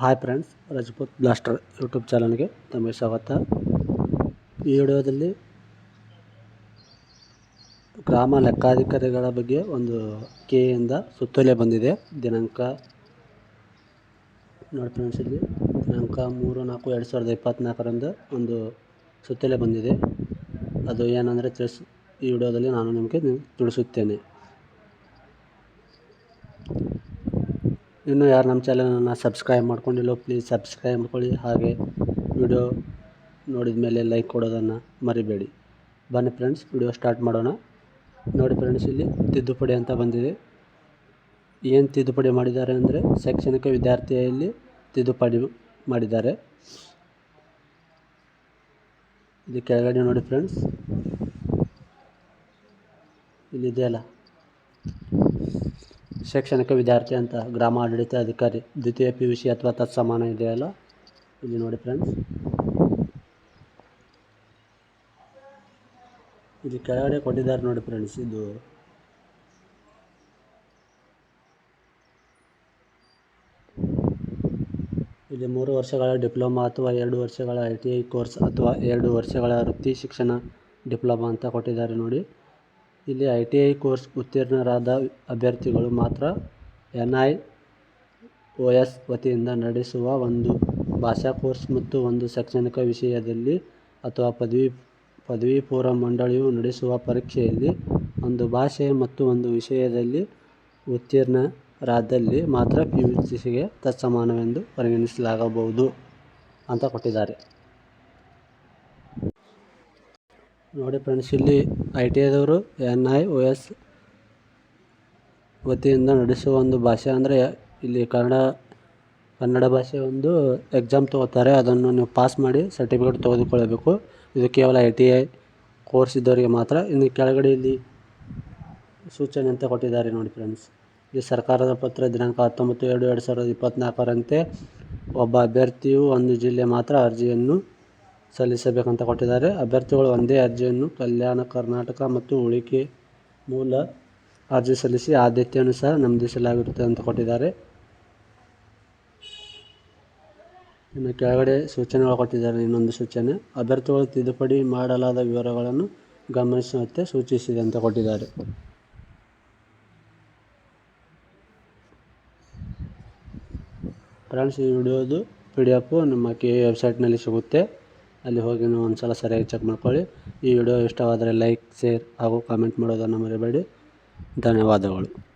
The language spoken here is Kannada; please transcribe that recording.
Hi friends Rajput blaster YouTube ಚಾನಲ್ಗೆ ತಮಗೆ ಸ್ವಾಗತ. ಈ ವಿಡಿಯೋದಲ್ಲಿ ಗ್ರಾಮ ಲೆಕ್ಕಾಧಿಕಾರಿಗಳ ಬಗ್ಗೆ ಒಂದು ಕೆಯಿಂದ ಸುತ್ತೋಲೆ ಬಂದಿದೆ. ದಿನಾಂಕ ನೋಡಿ ಫ್ರೆಂಡ್ಸ್ ಇಲ್ಲಿ, ದಿನಾಂಕ ಮೂರು ನಾಲ್ಕು ಎರಡು ಸಾವಿರದ ಇಪ್ಪತ್ತ್ನಾಲ್ಕರಂದು ಒಂದು ಸುತ್ತೋಲೆ ಬಂದಿದೆ. ಅದು ಏನಂದರೆ ತಿಳಿಸ್ ಈ ವಿಡಿಯೋದಲ್ಲಿ ನಾನು ನಿಮಗೆ ತಿಳಿಸುತ್ತೇನೆ. ಇನ್ನೂ ಯಾರು ನಮ್ಮ ಚಾನಲನ್ನು ಸಬ್ಸ್ಕ್ರೈಬ್ ಮಾಡ್ಕೊಂಡಿಲ್ಲೋ ಪ್ಲೀಸ್ ಸಬ್ಸ್ಕ್ರೈಬ್ ಮಾಡ್ಕೊಳ್ಳಿ. ಹಾಗೆ ವಿಡಿಯೋ ನೋಡಿದ ಮೇಲೆ ಲೈಕ್ ಕೊಡೋದನ್ನು ಮರಿಬೇಡಿ. ಬನ್ನಿ ಫ್ರೆಂಡ್ಸ್ ವಿಡಿಯೋ ಸ್ಟಾರ್ಟ್ ಮಾಡೋಣ. ನೋಡಿ ಫ್ರೆಂಡ್ಸ್ ಇಲ್ಲಿ ತಿದ್ದುಪಡಿ ಅಂತ ಬಂದಿದೆ. ಏನು ತಿದ್ದುಪಡಿ ಮಾಡಿದ್ದಾರೆ ಅಂದರೆ ಶೈಕ್ಷಣಿಕ ವಿದ್ಯಾರ್ಥಿಯಲ್ಲಿ ತಿದ್ದುಪಡಿ ಮಾಡಿದ್ದಾರೆ. ಇಲ್ಲಿ ಕೆಳಗಡೆ ನೋಡಿ ಫ್ರೆಂಡ್ಸ್ ಇಲ್ಲಿದೆಯಲ್ಲ? ಶೈಕ್ಷಣಿಕ ವಿದ್ಯಾರ್ಥಿ ಅಂತ ಗ್ರಾಮ ಆಡಳಿತ ಅಧಿಕಾರಿ ದ್ವಿತೀಯ ಪಿ ಯು ಸಿ ಅಥವಾ ತತ್ಸಮಾನ ಇದೆಯಲ್ಲ ಇಲ್ಲಿ ನೋಡಿ ಫ್ರೆಂಡ್ಸ್ ಇಲ್ಲಿ ಕೆಳಗಡೆ ಕೊಟ್ಟಿದ್ದಾರೆ ನೋಡಿ ಫ್ರೆಂಡ್ಸ್ ಇದು ಇಲ್ಲಿ ಮೂರು ವರ್ಷಗಳ ಡಿಪ್ಲೊಮಾ ಅಥವಾ ಎರಡು ವರ್ಷಗಳ ಐ ಟಿ ಐ ಕೋರ್ಸ್ ಅಥವಾ ಎರಡು ವರ್ಷಗಳ ವೃತ್ತಿ ಶಿಕ್ಷಣ ಡಿಪ್ಲೊಮಾ ಅಂತ ಕೊಟ್ಟಿದ್ದಾರೆ ನೋಡಿ. ಇಲ್ಲಿ ಐ ಟಿ ಐ ಕೋರ್ಸ್ ಉತ್ತೀರ್ಣರಾದ ಅಭ್ಯರ್ಥಿಗಳು ಮಾತ್ರ ಎನ್ ಐ ಒ ಎಸ್ ವತಿಯಿಂದ ನಡೆಸುವ ಒಂದು ಭಾಷಾ ಕೋರ್ಸ್ ಮತ್ತು ಒಂದು ಶೈಕ್ಷಣಿಕ ವಿಷಯದಲ್ಲಿ ಅಥವಾ ಪದವಿ ಪದವಿ ಪೂರ್ವ ಮಂಡಳಿಯು ನಡೆಸುವ ಪರೀಕ್ಷೆಯಲ್ಲಿ ಒಂದು ಭಾಷೆ ಮತ್ತು ಒಂದು ವಿಷಯದಲ್ಲಿ ಉತ್ತೀರ್ಣರಾದಲ್ಲಿ ಮಾತ್ರ ಪಿ ಯು ಸಿಗೆ ತತ್ಸಮಾನವೆಂದು ಪರಿಗಣಿಸಲಾಗಬಹುದು ಅಂತ ಕೊಟ್ಟಿದ್ದಾರೆ. ನೋಡಿ ಫ್ರೆಂಡ್ಸ್, ಇಲ್ಲಿ ಐ ಟಿ ಐದವರು ಎನ್ ಐ ಒ ಎಸ್ ವತಿಯಿಂದ ನಡೆಸುವ ಒಂದು ಭಾಷೆ ಅಂದರೆ ಇಲ್ಲಿ ಕನ್ನಡ ಕನ್ನಡ ಭಾಷೆ ಒಂದು ಎಕ್ಸಾಮ್ ತೊಗೋತಾರೆ. ಅದನ್ನು ನೀವು ಪಾಸ್ ಮಾಡಿ ಸರ್ಟಿಫಿಕೇಟ್ ತೆಗೆದುಕೊಳ್ಳಬೇಕು. ಇದು ಕೇವಲ ಐ ಟಿ ಐ ಕೋರ್ಸ್ ಇದ್ದವರಿಗೆ ಮಾತ್ರ. ಇನ್ನು ಕೆಳಗಡೆ ಇಲ್ಲಿ ಸೂಚನೆ ಅಂತ ಕೊಟ್ಟಿದ್ದಾರೆ ನೋಡಿ ಫ್ರೆಂಡ್ಸ್. ಈ ಸರ್ಕಾರದ ಪತ್ರ, ದಿನಾಂಕ ಹತ್ತೊಂಬತ್ತು ಎರಡು ಎರಡು ಸಾವಿರದ ಇಪ್ಪತ್ತ್ನಾಲ್ಕರಂತೆ ಒಬ್ಬ ಅಭ್ಯರ್ಥಿಯು ಒಂದು ಜಿಲ್ಲೆ ಮಾತ್ರ ಅರ್ಜಿಯನ್ನು ಸಲ್ಲಿಸಬೇಕಂತ ಕೊಟ್ಟಿದ್ದಾರೆ. ಅಭ್ಯರ್ಥಿಗಳು ಒಂದೇ ಅರ್ಜಿಯನ್ನು ಕಲ್ಯಾಣ, ಕರ್ನಾಟಕ ಮತ್ತು ಉಳಿಕೆ ಮೂಲ ಅರ್ಜಿ ಸಲ್ಲಿಸಿ ಆದ್ಯತೆಯನ್ನು ಸಹ ನಮೂದಿಸಲಾಗಿರುತ್ತೆ ಅಂತ ಕೊಟ್ಟಿದ್ದಾರೆ. ಇನ್ನು ಕೆಳಗಡೆ ಸೂಚನೆಗಳು ಕೊಟ್ಟಿದ್ದಾರೆ. ಇನ್ನೊಂದು ಸೂಚನೆ, ಅಭ್ಯರ್ಥಿಗಳು ತಿದ್ದುಪಡಿ ಮಾಡಲಾದ ವಿವರಗಳನ್ನು ಗಮನಿಸುವಂತೆ ಸೂಚಿಸಿದೆ ಅಂತ ಕೊಟ್ಟಿದ್ದಾರೆ. ಫ್ರೆಂಡ್ಸ್, ಈ ವಿಡಿಯೋದು ಪಿ ಡಿ ಎಫು ನಮ್ಮ ಕೆ ವೆಬ್ಸೈಟ್ನಲ್ಲಿ ಸಿಗುತ್ತೆ. ಅಲ್ಲಿ ಹೋಗಿ ನೀವು ಒಂದು ಸಲ ಸರಿಯಾಗಿ ಚೆಕ್ ಮಾಡ್ಕೊಳ್ಳಿ. ಈ ವಿಡಿಯೋ ಇಷ್ಟವಾದರೆ ಲೈಕ್ ಶೇರ್ ಹಾಗೂ ಕಾಮೆಂಟ್ ಮಾಡೋದನ್ನು ಮರಿಬೇಡಿ. ಧನ್ಯವಾದಗಳು.